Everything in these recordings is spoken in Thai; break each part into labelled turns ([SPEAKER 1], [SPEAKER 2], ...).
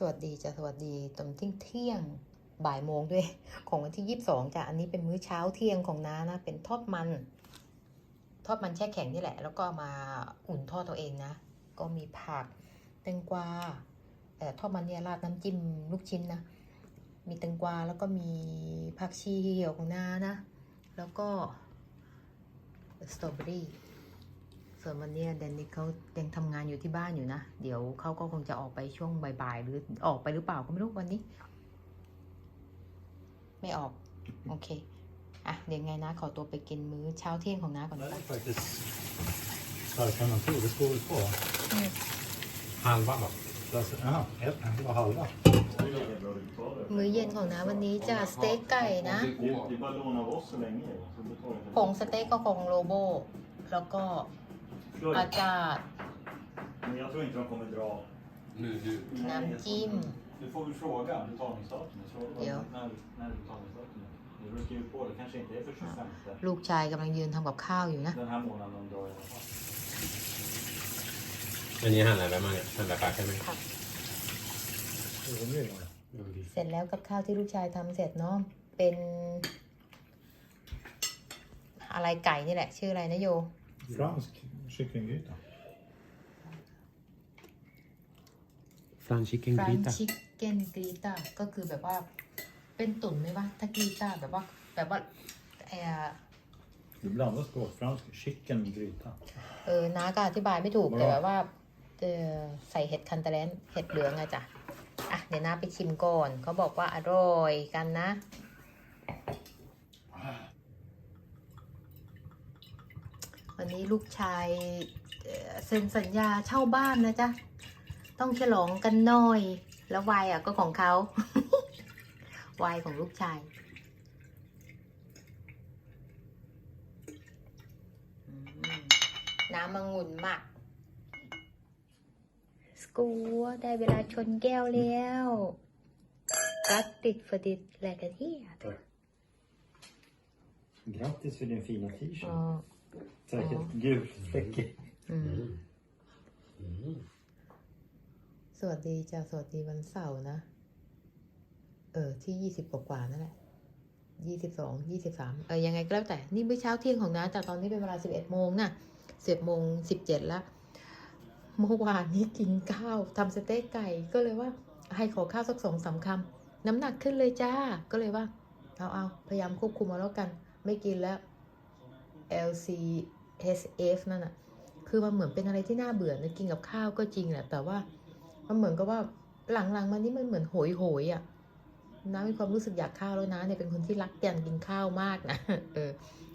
[SPEAKER 1] สวัสดีจะสวัสดีตอนเที่ยงเที่ยงบ่ายโมงด้วย ของวันที่ยี่สิบสองจ้ะอันนี้เป็นมื้อเช้าเที่ยงของน้านะ เป็นทอดมัน ทอดมันแช่แข็งนี่แหละ แล้วก็มาอุ่นทอดตัวเองนะ ก็มีผักแตงกวาแต่ทอดมันเนี่ยราดน้ำจิ้มลูกชิ้นนะ มีแตงกวาแล้วก็มีผักชีเหี่ยวของน้านะ แล้วก็สตรอเบอรี่ ส่วนวันเนี้ยแดนนี่เขายังทำงานอยู่ที่บ้านอยู่นะ เดี๋ยวเขาก็คงจะออกไปช่วงบ่ายๆหรือออกไปหรือเปล่าก็ไม่รู้วันนี้ ไม่ออก โอเค อะ เดี๋ยวไงนะ ขอตัวไปกินมื้อเช้าเที่ยงของน้าก่อน
[SPEAKER 2] Det
[SPEAKER 1] นะ
[SPEAKER 2] är faktiskt starkare än man tror. Det står väl på?
[SPEAKER 1] Mm.
[SPEAKER 2] Halva då? Alltså, Jaha, ett, det var halva.
[SPEAKER 1] มื้อเย็นของน้าวันนี้จะสเต็กไก่นะ
[SPEAKER 3] Det är det är bara lån av oss så länge. Så betalar inte
[SPEAKER 1] ผงสเต็กก็ของโลโบ แล้วก็
[SPEAKER 3] Förstår
[SPEAKER 1] อา
[SPEAKER 3] du?
[SPEAKER 1] จารย์
[SPEAKER 3] Men jag tror inte de kommer dra.
[SPEAKER 4] Nu, du.
[SPEAKER 3] Nej,
[SPEAKER 1] น้ำจิ้ม
[SPEAKER 3] Du får väl fråga betalningsdatumet. Fråga
[SPEAKER 1] Ja.
[SPEAKER 3] när, när betalningsdatumet är. Du har skrivit på det. kanske inte är för 25.
[SPEAKER 1] ลูกชายกำลังยืนทำกับข้าวอยู่นะ
[SPEAKER 3] Den här månaden de drar i alla fall.
[SPEAKER 4] อันนี้หั่นอะไรไปบ้างเนี่ยหั่นแบบปลาใช่ไหม
[SPEAKER 2] Det är det ju.
[SPEAKER 4] ดูดิ
[SPEAKER 1] เสร็จแล้วกับข้าวที่ลูกชายทำเสร็จเนาะเป็น อะไรไก่นี่แหละ ชื่ออะไรนะโย
[SPEAKER 2] Fransk kycklinggryta.
[SPEAKER 4] ฟรานชิคเก้น
[SPEAKER 1] ฟราก
[SPEAKER 4] รี
[SPEAKER 1] น
[SPEAKER 4] ตา
[SPEAKER 1] ชิคเก้นกรีตาก็คือแบบว่า เป็นตุ๋นไหมวะถ้ากรีตาแบบว่า แบบว่าเออ
[SPEAKER 2] Det blandas på fransk chickengryta.
[SPEAKER 1] เออน้าก็อธิบายไม่ถูก แต่แบบว่าเออใส่เห็ดคันตะแลนเห็ดเหลืองอะจ้ะ อะ เดี๋ยวน้าไปชิมก่อน เขาบอกว่าอร่อยกันนะ วันนี้ลูกชายเอ่อเซ็นสัญญาเช่าบ้านนะจ๊ะ ต้องฉลองกันหน่อย แล้ววายอะก็ของเขาวายของลูกชายอืมน้ำมังุ่นหมักสกูได้เวลาชนแก้วแล้วรักติดฟดิดแลกกันที่
[SPEAKER 2] Grattis för din fina t-shirt. Säkert gulfläckig.
[SPEAKER 1] อืมสวัสดีจ้าสวัสดีวันเสาร์นะ เออ ที่ยี่สิบกว่านั่นแหละยี่สิบสองยี่สิบสามเออยังไงก็แล้วแต่ นี่เมื่อเช้าเที่ยงของน้าแต่ตอนนี้เป็นเวลาสิบเอ็ดโมงนะสิบโมงสิบเจ็ดละเมื่อวานนี้กินข้าวทำสเต็กไก่ก็เลยว่า ให้ขอข้าวสักสองสามคำน้ำหนักขึ้นเลยจ้า ก็เลยว่า เอาเอาพยายามควบคุมเอาแล้วกัน ไม่กินแล้ว lc SF นั่นอะคือมันเหมือนเป็นอะไรที่น่าเบื่อนะกินกับข้าวก็จริงแหละแต่ว่ามันเหมือนกับว่าหลังๆมานี้มันเหมือนโหยโหยๆอะน้ามีความรู้สึกอยากข้าวแล้วนะเนี่ยเป็นคนที่รักการกินข้าวมากนะเออ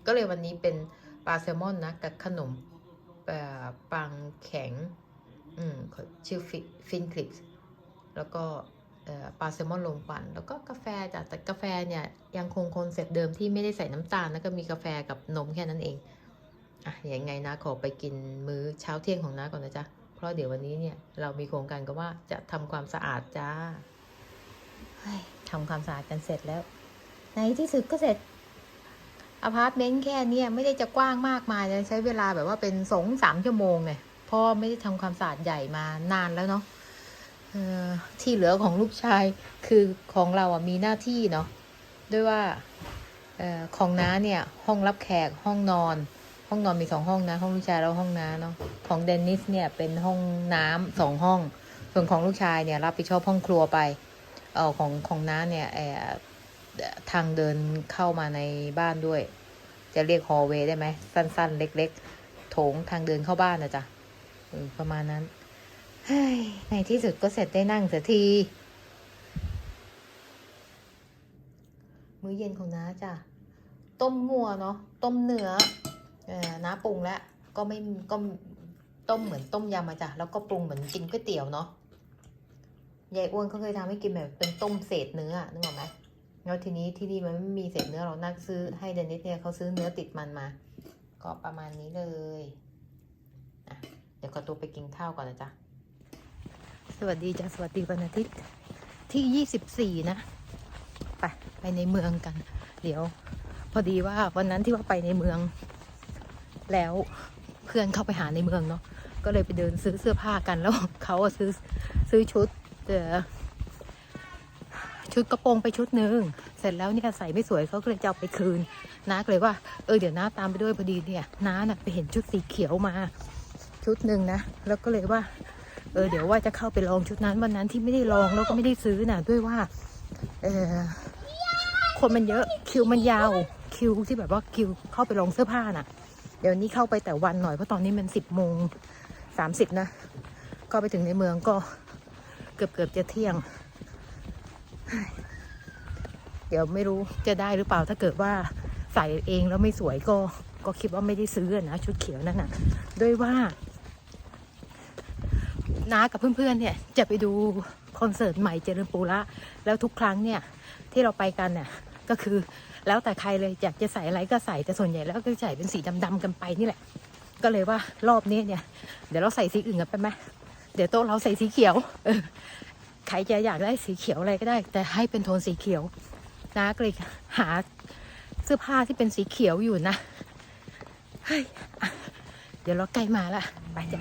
[SPEAKER 1] ก็เลยวันนี้เป็นปลาแซลมอนนะกับขนมปังแข็ง อืมชื่อฟินคลิปแล้วก็ปลาแซลมอนลมควันแล้วก็กาแฟจ้ะแต่กาแฟเนี่ยยังคงคอนเซ็ปต์เดิมที่ไม่ได้ใส่น้ำตาลแล้วก็มีกาแฟกับนมแค่นั้นเอง อะยังไงนะขอไปกินมื้อเช้าเที่ยงของน้าก่อนนะจ๊ะ เพราะเดี๋ยววันนี้เนี่ยเรามีโครงการก็ว่าจะทำความสะอาดจ้าเฮ้ยทำความสะอาดกันเสร็จแล้ว ในที่สุดก็เสร็จอพาร์ตเมนต์แค่เนี้ยไม่ได้จะกว้างมากมายเลยใช้เวลาแบบว่าเป็นสองสามชั่วโมงไงเพราะไม่ได้ทำความสะอาดใหญ่มานานแล้วเนาะที่เหลือของลูกชายคือของเราอะมีหน้าที่เนาะด้วยว่าออของน้าเนี่ยห้องรับแขกห้องนอน ห้องนอนมีสองห้องนะ ห้องลูกชายแล้วห้องน้าเนาะของเดนนิสเนี่ยเป็นห้องน้ำสองห้อง ส่วนของลูกชายเนี่ยรับผิดชอบห้องครัวไปเออของของน้าเนี่ยเออทางเดินเข้ามาในบ้านด้วย จะเรียกฮอลเวย์ได้ไหมสั้น ๆ เล็ก ๆ โถงทางเดินเข้าบ้านนะจ๊ะประมาณนั้นในที่สุดก็เสร็จได้นั่งเสียที มื้อเย็นของน้าจ้ะ ต้มงัวเนาะต้มเนื้อ น้าปรุงแล้วก็ไม่ก็ต้มเหมือนต้มยำมาจ้ะแล้วก็ปรุงเหมือนกินก๋วยเตี๋ยวเนาะยายอ้วนเขาเคยทำให้กินแบบเป็นต้มเศษเนื้อนึกออกไหมแล้วทีนี้ที่นี่มันไม่มีเศษเนื้อเรานักซื้อให้เดนิสเนี่ยเขาซื้อเนื้อติดมันมา ก็ประมาณนี้เลยเดี๋ยวขอตัวไปกินข้าวก่อนนะจ๊ะ สวัสดีจ้ะ สวัสดีวันอาทิตย์ที่ยี่สิบสี่นะ ไปไปในเมืองกัน เดี๋ยว พอดีว่าวันนั้นที่ว่าไปในเมือง แล้วเพื่อนเข้าไปหาในเมืองเนาะก็เลยไปเดินซื้อเสื้อผ้ากันแล้วเขาซื้อซื้อชุดเออชุดกระโปรงไปชุดหนึ่งเสร็จแล้วเนี่ยใส่ไม่สวยเขาก็เลยจะเอาไปคืนน้าก็เลยว่าเออเดี๋ยวน้าตามไปด้วยพอดีเนี่ยน้าน่ะไปเห็นชุดสีเขียวมาชุดหนึ่งนะแล้วก็เลยว่า เออเดี๋ยวว่าจะเข้าไปลองชุดนั้นวันนั้นที่ไม่ได้ลองแล้วก็ไม่ได้ซื้อน่ะด้วยว่าเออคนมันเยอะคิวมันยาวคิวที่แบบว่าคิวเข้าไปลองเสื้อผ้าน่ะ เดี๋ยวนี้เข้าไปแต่วันหน่อยเพราะตอนนี้มันสิบโมงสามสิบนะ ก็ไปถึงในเมืองก็เกือบเกือบจะเที่ยง เดี๋ยวไม่รู้จะได้หรือเปล่าถ้าเกิดว่าใส่เองแล้วไม่สวยก็ก็คิดว่าไม่ได้ซื้อนะชุดเขียวนั่นน่ะด้วยว่าน้ากับเพื่อนๆเนี่ยจะไปดูคอนเสิร์ตใหม่เจริญปูระแล้วทุกครั้งเนี่ยที่เราไปกันเนี่ยก็คือ แล้วแต่ใครเลยอยากจะใส่อะไรก็ใส่แต่ส่วนใหญ่แล้วก็ใส่เป็นสีดำๆกันไปนี่แหละ ก็เลยว่ารอบนี้เนี่ย เดี๋ยวเราใส่สีอื่นกันไปไหมเดี๋ยวโต๊ะเราใส่สีเขียวเออใครจะอยากได้สีเขียวอะไรก็ได้ แต่ให้เป็นโทนสีเขียวน้าก็เลยหาเสื้อผ้าที่เป็นสีเขียวอยู่นะเฮ้ยเดี๋ยวเราใกล้มาละไปจ้ะ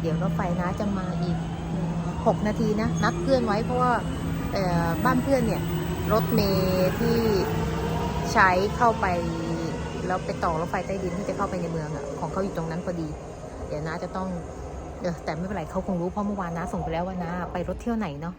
[SPEAKER 1] เดี๋ยวรถไฟนะจะมาอีกหกนาทีนะ นัดเพื่อนไว้เพราะว่าบ้านเพื่อนเนี่ย รถเมย์ที่ใช้เข้าไป แล้วไปต่อรถไฟใต้ดินที่จะเข้าไปในเมืองอะของเขาอยู่ตรงนั้นพอดี เดี๋ยวนะจะต้องเออแต่ไม่เป็นไรเขาคงรู้เพราะเมื่อวานนะส่งไปแล้วว่านะ ไปรถเที่ยวไหนเนาะ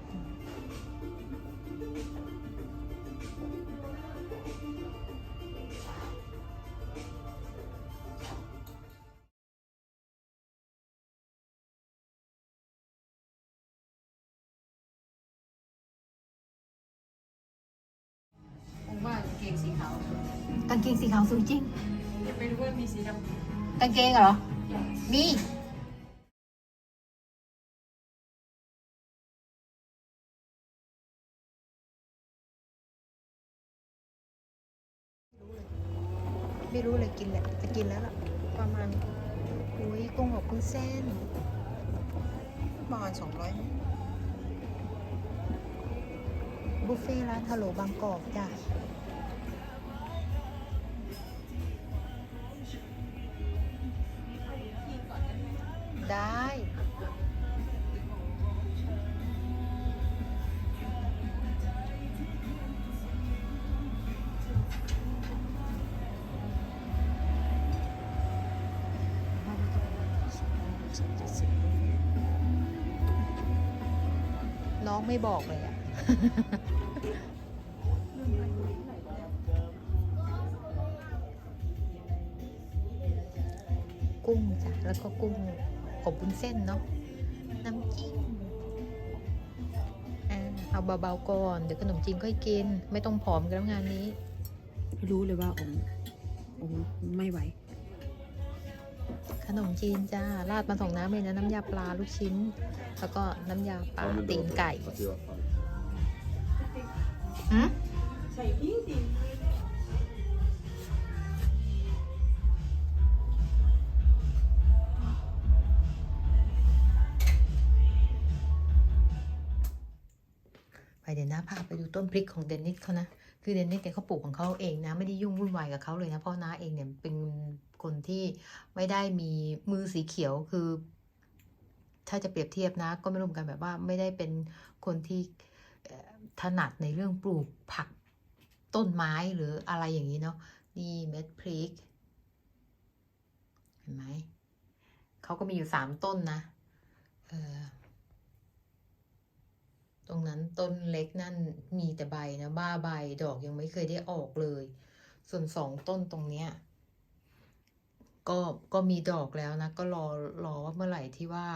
[SPEAKER 1] งเกงสีขาวกางเกงสีขาวสวยจริง
[SPEAKER 5] ไม่รู้ว่ามีสีดำ
[SPEAKER 1] กางเกงเหรอมี ไม่รู้เลยกินแหละจะกินแล้วล่ะ ประมาณอุ้ยกุ้งอบกุ้งเส้นประมาณสองร้อยบุฟเฟ่ร้านฮัลโหลบางกอกจ้ะ ได้ น้องไม่บอกเลยอะกุ้งจ้ะแล้วก็กุ้ง อบบุ้นเส้นเนาะน้ำจิ้มอ่าเอาเบาๆก่อน เดี๋ยวขนมจีนค่อยกิน ไม่ต้องผอมกันแล้วงานนี้
[SPEAKER 5] รู้เลยว่าองค์องค์ไม่ไหว
[SPEAKER 1] ขนมจีนจ้า ราดมาสองน้ำเลยนะ น้ำยาปลาลูกชิ้น แล้วก็น้ำยาปลาตีนไก่หืม
[SPEAKER 5] ใส่พิ้งสิ
[SPEAKER 1] ไไปดูต้นพริกของเดนนิสเขานะ คือเดนนิสเนี่ยเขาปลูกของเขาเองนะ ไม่ได้ยุ่งวุ่นวายกับเขาเลยนะเพราะน้าเองเนี่ยเป็นคนที่ไม่ได้มีมือสีเขียวคือ ถ้าจะเปรียบเทียบนะ ก็ไม่รู้เหมือนกันแบบว่าไม่ได้เป็นคนที่ถนัดในเรื่องปลูกผักต้นไม้หรืออะไรอย่างนี้เนาะนี่เม็ดพริกเห็นไหมเขาก็มีอยู่สามต้นนะ เออ นั้นต้นเล็กนั่นมีแต่ใบนะบ้าใบดอกยังไม่เคยได้ออกเลย ส่วนสองต้นตรงเนี้ยก็ก็มีดอกแล้วนะ ก็รอรอว่าเมื่อไหร่ที่ว่า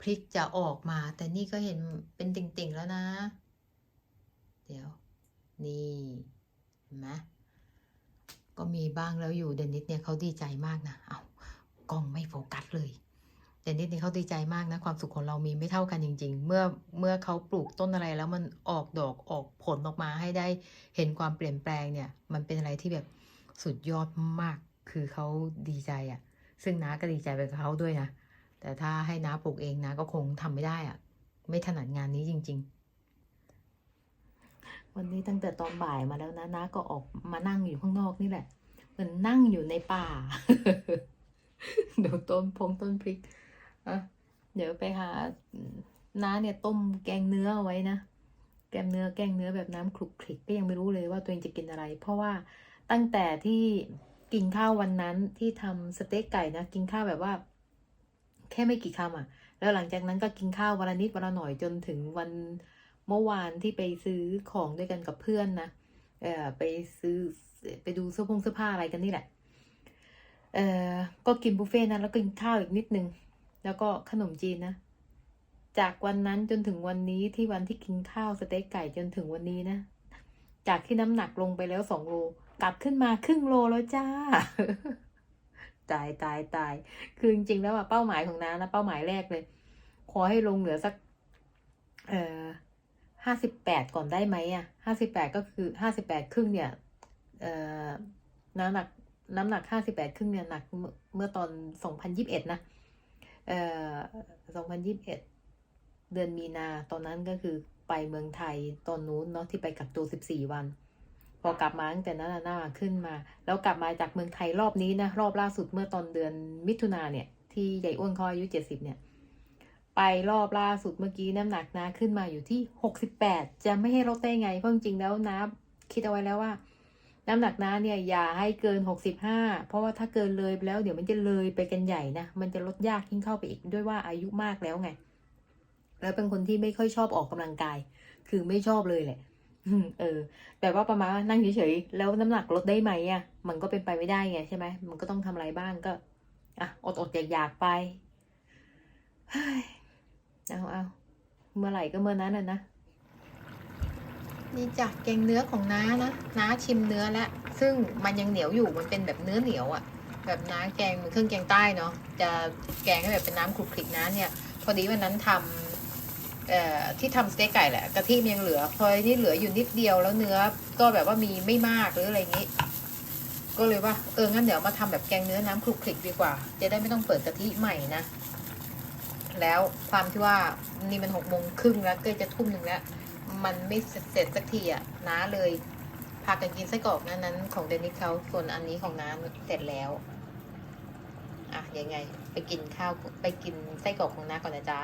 [SPEAKER 1] พริกจะออกมา แต่นี่ก็เห็นเป็นติ่งๆแล้วนะ เดี๋ยว นี่เห็นไหมก็มีบ้างแล้วอยู่เดนนิสเนี่ยเขาดีใจมากนะ เอากล้องไม่โฟกัสเลย เดนนิสนี่เขาดีใจมากนะความสุขของเรามีไม่เท่ากันจริง ๆ เมื่อเมื่อเขาปลูกต้นอะไรแล้วมันออกดอกออกผลออกมาให้ได้เห็นความเปลี่ยนแปลงเนี่ย มันเป็นอะไรที่แบบสุดยอดมากคือเขาดีใจอะ่ะ ซึ่งน้าก็ดีใจไปกับเขาด้วยนะแต่ถ้าให้น้าปลูกเองนะก็คงทำไม่ได้อะ่ะ ไม่ถนัดงานนี้จริง ๆวันนี้ตั้งแต่ตอนบ่ายมาแล้วนะน้าก็ออกมานั่งอยู่ข้างนอกนี่แหละเหมือนนั่งอยู่ในป่า ดูต้นพงต้นพริก อะเดี๋ยวไปหาน้าเนี่ยต้มแกงเนื้อเอาไว้นะแกงเนื้อแกงเนื้อแบบน้ำคลุกคลิกก็ยังไม่รู้เลยว่าตัวเองจะกินอะไร เพราะว่าตั้งแต่ที่กินข้าววันนั้นที่ทำสเต็กไก่นะกินข้าวแบบว่า แค่ไม่กี่คำอะ แล้วหลังจากนั้นก็กินข้าววันละนิดวันละหน่อยจนถึงวันเมื่อวานที่ไปซื้อของด้วยกันกับเพื่อนนะเออไปซื้อไปดูเสื้อผงเสื้อผ้าอะไรกันนี่แหละเออก็กินบุฟเฟ่ต์นั้นแล้วก็กินข้าวอีกนิดนึง แล้วก็ขนมจีนนะ จากวันนั้นจนถึงวันนี้ที่วันที่กินข้าวสเต็กไก่จนถึงวันนี้นะ จากที่น้ำหนักลงไปแล้วสองโล กลับขึ้นมาครึ่งโลแล้วจ้า ตายตายตาย คือจริงๆแล้วอะเป้าหมายของน้านะเป้าหมายแรกเลย ขอให้ลงเหลือสัก เอ่อห้าสิบแปดก่อนได้ไหมอะห้าสิบแปดก็คือห้าสิบแปดครึ่งเนี่ย เอ่อน้ำหนักน้ำหนักห้าสิบแปดครึ่งเนี่ยหนักเมื่อเมื่อตอนสองพันยิบเอ็ดนะ เอ่อสองพันยิบเอ็ดเดือนมีนา ตอนนั้นก็คือไปเมืองไทยตอนนู้นเนาะที่ไปกักตัวสิบสี่วัน พอกลับมาตั้งแต่นั้นน่ะหน้าขึ้นมา แล้วกลับมาจากเมืองไทยรอบนี้นะ รอบล่าสุดเมื่อตอนเดือนมิถุนาเนี่ย ที่ใหญ่อ้วนเขาอายุเจ็ดสิบเนี่ย ไปรอบล่าสุดเมื่อกี้น้ำหนักนะขึ้นมาอยู่ที่หกสิบแปดจะไม่ให้ลดได้ไง เพราะจริงๆแล้วนะคิดเอาไว้แล้วว่า น้ำหนักน้าเนี่ยอย่าให้เกินหกสิบห้าเพราะว่าถ้าเกินเลยแล้วเดี๋ยวมันจะเลยไปกันใหญ่นะ มันจะลดยากยิ่งเข้าไปอีกด้วยว่าอายุมากแล้วไง แล้วเป็นคนที่ไม่ค่อยชอบออกกำลังกาย คือไม่ชอบเลยแหละเออ แต่ว่าประมาณนั่งเฉยๆ แล้วน้ำหนักลดได้ไหมอะ มันก็เป็นไปไม่ได้ไงใช่ไหม มันก็ต้องทำอะไรบ้างก็ อะ อดอดอยากๆไปเฮ้ยเอาเอาเมื่อไหร่ก็เมื่อนั้นน่ะนะ นี่จ้ะแกงเนื้อของน้านะน้าชิมเนื้อแล้วซึ่งมันยังเหนียวอยู่มันเป็นแบบเนื้อเหนียวอะ่ะ แบบน้าแกงมันเครื่องแกงใต้เนาะจะแกงให้แบบเป็นน้ำคลุกคลิกน้าเนี่ยพอดีวันนั้นทำเอ่อที่ทำสเต็กไก่แหละกะทิมันยังเหลือพอที่เหลืออยู่นิดเดียวแล้วเนื้อก็แบบว่ามีไม่มากหรืออะไรอย่างนี้ ก็เลยว่าเอองั้นเดี๋ยวมาทำแบบแกงเนื้อน้ำคลุกคลิกดีกว่า จะได้ไม่ต้องเปิดกะทิใหม่นะแล้วความที่ว่านี่มันหกโมงครึ่งแล้วก็จะทุ่มหนึ่งแล้ว มันไม่เสร็จสักทีอะน้าเลยพากันกินไส้กรอกนั้นนั้น ของเดนิสเขาส่วนอันนี้ของน้าเสร็จแล้วอะยังไง ไปกินข้าวไปกินไส้กรอกของน้าก่อนนะจ๊ะ